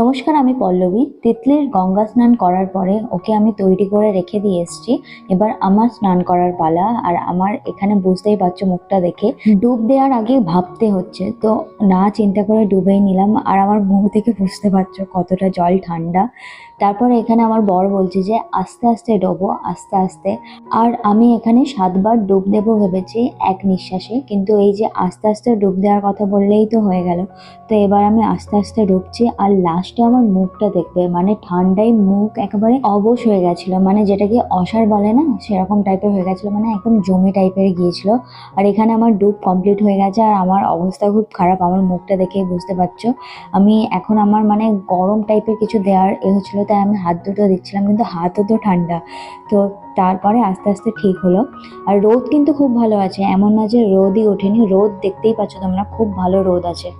নমস্কার, আমি পল্লবী। তিতলির গঙ্গা স্নান করার পরে ওকে আমি তৈরি করে রেখে দিয়ে এসেছি। এবার আমার স্নান করার পালা আর আমার এখানে বুঝতেই পারছ মুখটা দেখে। ডুব দেওয়ার আগে ভাবতে হচ্ছে, তো না চিন্তা করে ডুবেই নিলাম আর আমার মুখ থেকে বুঝতে পারছ কতটা জল ঠান্ডা। তারপরে এখানে আমার বর বলছে যে, আস্তে আস্তে ডোবো, আস্তে আস্তে। আর আমি এখানে সাতবার ডুব দেবো ভেবেছি এক নিঃশ্বাসে, কিন্তু এই যে আস্তে আস্তে ডুব দেওয়ার কথা বললেই তো হয়ে গেল। তো এবার আমি আস্তে আস্তে ডুবছি আর লাস্টে আমার মুখটা দেখবে মানে ঠান্ডায় মুখ একেবারে অবশ হয়ে গেছিল মানে যেটাকে অসার বলে না, সেরকম টাইপের হয়ে গেছিল মানে একদম জমি টাইপের গিয়েছিল। আর এখানে আমার ডুব কমপ্লিট হয়ে গেছে, আর আমার অবস্থা খুব খারাপ, আমার মুখটা দেখে বুঝতে পারছ। আমি এখন আমার মানে গরম টাইপের কিছু দেওয়ার এ হচ্ছিল, তাই আমি হাত দুটো দিচ্ছিলাম, কিন্তু হাতও তো ঠান্ডা। তো তারপরে আস্তে আস্তে ঠিক হলো। আর রোদ কিন্তু খুব ভালো আছে, এমন না যে রোদই ওঠেনি, রোদ দেখতেই পাচ্ছ তোমরা, খুব ভালো রোদ আছে।